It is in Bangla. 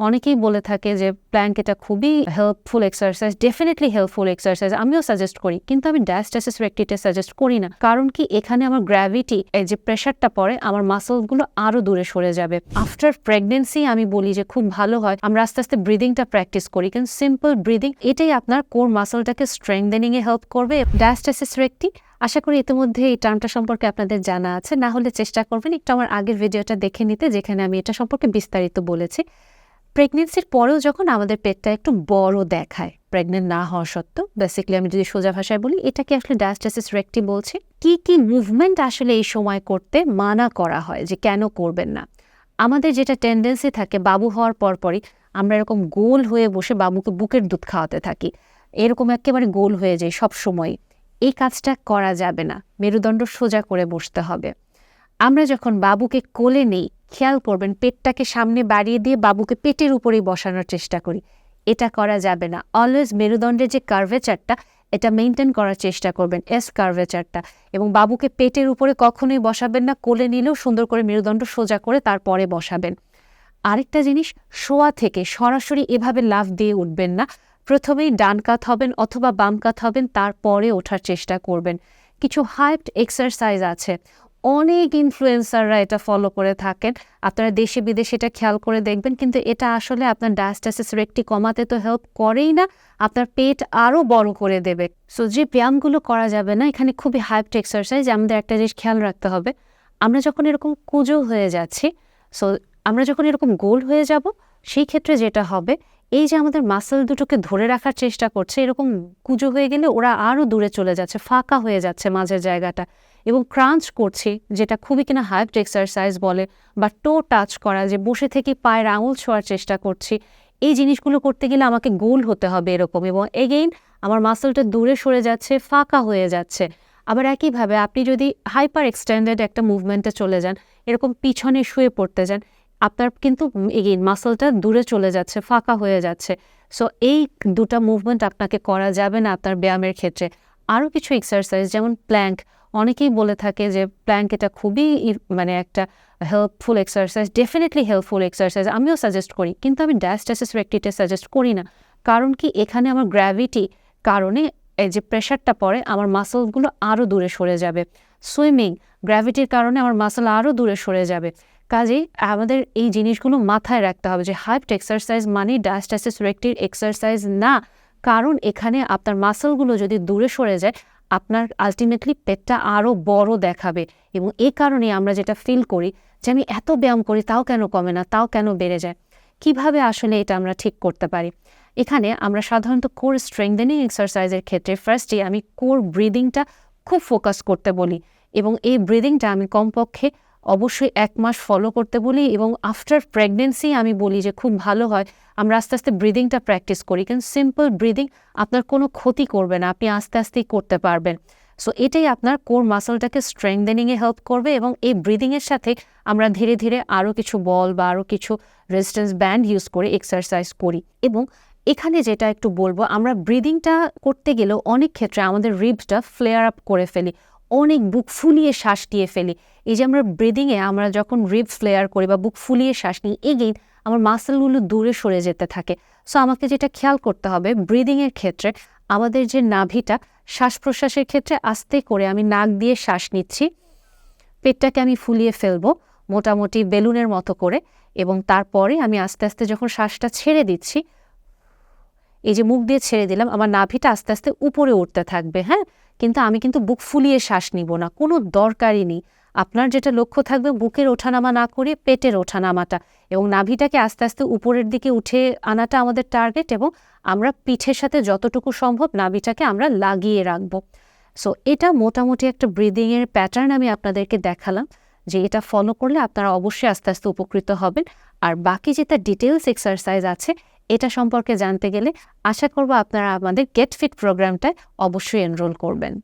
অনেকেই বলে থাকে যে প্ল্যাঙ্ক এটা খুবই helpful exercise definitely helpful exercise আমিও সাজেস্ট করি, কিন্তু আমি ডায়াস্টাসিস রেক্টিটা সাজেস্ট করি না। কারণ কি? এখানে আমার গ্র্যাভিটি এই যে প্রেশারটা পড়ে, আমার মাসলগুলো আরও দূরে সরে যাবে। আফটার প্রেগনেন্সি আমি বলি যে খুব ভালো হয়, আমরা আস্তে আস্তে ব্রিদিংটা প্র্যাকটিস করি। কিন্তু সিম্পল ব্রিদিং এটাই আপনার কোর মাসলটাকে স্ট্রেংদেনিং এ হেল্প করবে ডায়াস্টাসিস রেক্টি আশা করি ইতিমধ্যে এই টার্মটা সম্পর্কে আপনাদের জানা আছে। না হলে চেষ্টা করবেন একটু আমার আগের ভিডিওটা দেখে নিতে, যেখানে আমি এটা সম্পর্কে বিস্তারিত বলেছি। প্রেগনেন্সির পরেও যখন আমাদের পেটটা একটু বড় দেখায় প্রেগনেন্ট না হওয়া সত্ত্বেও বেসিক্যালি আমি যদি সোজা ভাষায় বলি, এটাকে আসলে ডায়াস্টাসিস রেক্টি বলছি। কি কি মুভমেন্ট আসলে এই সময় করতে মানা করা হয় যে কেন করবেন না? আমাদের যেটা টেন্ডেন্সি থাকে, বাবু হওয়ার পরপরই আমরা এরকম গোল হয়ে বসে বাবুকে বুকের দুধ খাওয়াতে থাকি। এরকম একেবারে গোল হয়ে যায় সব সময় এই কাজটা করা যাবে না। মেরুদণ্ড সোজা করে বসতে হবে। আমরা যখন বাবুকে কোলে নেই, খেয়াল করবেন পেটটাকে সামনে বাড়িয়ে দিয়ে বাবুকে পেটের উপরেই বসানোর চেষ্টা করি। এটা করা যাবে না। অলওয়েজ মেরুদণ্ডের যে কার্ভেচারটা এটা মেনটেন করার চেষ্টা করবেন এস কার্ভেচারটা এবং বাবুকে পেটের উপরে কখনোই বসাবেন না, কোলে নিলেও সুন্দর করে মেরুদণ্ড সোজা করে তারপরে বসাবেন। আরেকটা জিনিস, শোয়া থেকে সরাসরি এভাবে লাফ দিয়ে উঠবেন না। প্রথমেই ডান কাত হবেন অথবা বাম কাত হবেন, তারপরে ওঠার চেষ্টা করবেন। কিছু হাইপড এক্সারসাইজ আছে। অনেক ইনফ্লুয়েন্সাররা এটা ফলো করে থাকেন। আপনারা দেশে বিদেশে এটা খেয়াল করে দেখবেন, কিন্তু এটা আসলে আপনার ডায়াস্টাসিস রেটটি কমাতে তো হেল্প করেই না, আপনার পেট আরও বড় করে দেবে। সো যে ব্যায়ামগুলো করা যাবে না, এখানে খুবই হাইপড এক্সারসাইজ আমাদের একটা জিনিস খেয়াল রাখতে হবে। আমরা যখন এরকম কুজো হয়ে যাচ্ছি সো আমরা যখন এরকম গোল হয়ে যাব, সেই ক্ষেত্রে যেটা হবে এই যে আমাদের মাসেল দুটোকে ধরে রাখার চেষ্টা করছে, এরকম কুজো হয়ে গেলে ওরা আরও দূরে চলে যাচ্ছে, ফাঁকা হয়ে যাচ্ছে মাঝের জায়গাটা। এবং ক্রাঞ্চ করছি, যেটা খুবই কিনা হাইপড এক্সারসাইজ বলে, বা টো টাচ করা, যে বসে থেকে পায়ের আঙুল ছোঁয়ার চেষ্টা করছি। এই জিনিসগুলো করতে গেলে আমাকে গোল হতে হবে এরকম। এবং এগেইন আমার মাসেলটা দূরে সরে যাচ্ছে, ফাঁকা হয়ে যাচ্ছে। আবার একইভাবে আপনি যদি হাইপার এক্সটেন্ডেড একটা মুভমেন্টে চলে যান, এরকম পিছনে শুয়ে পড়তে যান আপনার কিন্তু এগেইন মাসলটা দূরে চলে যাচ্ছে, ফাঁকা হয়ে যাচ্ছে। সো এই দুটা মুভমেন্ট আপনাকে করা যাবে না আপনার ব্যায়ামের ক্ষেত্রে। আরও কিছু এক্সারসাইজ যেমন প্ল্যাঙ্ক অনেকেই বলে থাকে যে প্ল্যাঙ্ক এটা খুবই মানে একটা helpful exercise definitely helpful exercise আমিও সাজেস্ট করি। কিন্তু আমি ডায়াস্টাসিস রেক্টিটে সাজেস্ট করি না। কারণ কি? এখানে আমার গ্র্যাভিটি কারণে এই যে প্রেশারটা পড়ে, আমার মাসলগুলো আরও দূরে সরে যাবে। সুইমিং গ্র্যাভিটির কারণে আমার মাসল আরও দূরে সরে যাবে। কাজেই আমাদের এই জিনিসগুলো মাথায় রাখতে হবে যে হাইপড এক্সারসাইজ মানে ডায়াস্টাসিস রেক্টির এক্সারসাইজ না। কারণ এখানে আপনার মাসলগুলো যদি দূরে সরে যায়, আপনার আলটিমেটলি পেটটা আরও বড় দেখাবে। এবং এই কারণে আমরা যেটা ফিল করি যে আমি এত ব্যায়াম করি, তাও কেন কমে না, তাও কেন বেড়ে যায়? কীভাবে আসলে এটা আমরা ঠিক করতে পারি? এখানে আমরা সাধারণত কোর স্ট্রেংদেনিং এক্সারসাইজের ক্ষেত্রে ফার্স্টে আমি কোর ব্রিদিংটা খুব ফোকাস করতে বলি। এবং এই ব্রিদিংটা আমি কমপক্ষে অবশ্যই এক মাস ফলো করতে বলি এবং আফটার প্রেগনেন্সি আমি বলি যে খুব ভালো হয়। আমরা আস্তে আস্তে ব্রিদিংটা প্র্যাকটিস করি। কিন্তু সিম্পল ব্রিদিং আপনার কোনো ক্ষতি করবে না। আপনি আস্তে আস্তেই করতে পারবেন। সো এটাই আপনার কোর মাসলটাকে স্ট্রেংদেনিংয়ে হেল্প করবে এবং এই ব্রিদিংয়ের সাথে আমরা ধীরে ধীরে আরও কিছু বল বা আরও কিছু রেজিস্ট্যান্স ব্যান্ড ইউজ করে এক্সারসাইজ করি। এবং এখানে যেটা একটু বলব, আমরা ব্রিদিংটা করতে গেলেও অনেক ক্ষেত্রে আমাদের রিবসটা ফ্লেয়ার আপ করে ফেলি। অনেক বুক ফুলিয়ে শ্বাস দিয়ে ফেলি। এই যে আমরা ব্রিদিংয়ে আমরা যখন রিপ ফ্লেয়ার করি বা বুক ফুলিয়ে শ্বাস নিই এগেইন আমার মাসেলগুলো দূরে সরে যেতে থাকে। সো আমাকে যেটা খেয়াল করতে হবে ব্রিদিংয়ের ক্ষেত্রে, আমাদের যে নাভিটা, শ্বাস প্রশ্বাসের ক্ষেত্রে আস্তে করে আমি নাক দিয়ে শ্বাস নিচ্ছি। পেটটাকে আমি ফুলিয়ে ফেলব মোটামুটি বেলুনের মতো করে এবং তারপরে আমি আস্তে আস্তে যখন শ্বাসটা ছেড়ে দিচ্ছি এই যে মুখ দিয়ে ছেড়ে দিলাম, আমার নাভিটা আস্তে আস্তে উপরে উঠতে থাকবে হ্যাঁ? কিন্তু আমি কিন্তু বুক ফুলিয়ে শ্বাস নিব না, কোনো দরকারই নেই। আপনার যেটা লক্ষ্য থাকবে, বুকের ওঠানামা না করে পেটের ওঠানামাটা এবং নাভিটাকে আস্তে আস্তে উপরের দিকে উঠে আনাটা আমাদের টার্গেট এবং আমরা পিঠের সাথে যতটুকু সম্ভব নাভিটাকে আমরা লাগিয়ে রাখব। সো এটা মোটামুটি একটা ব্রিদিংয়ের প্যাটার্ন আমি আপনাদেরকে দেখালাম যে এটা ফলো করলে আপনারা অবশ্যই আস্তে আস্তে উপকৃত হবেন। আর বাকি যেটা ডিটেলস এক্সারসাইজ আছে এটা সম্পর্কে জানতে গেলে আশা করব আপনারা আমাদের গেট ফিট প্রোগ্রামটায় অবশ্যই এনরোল করবেন।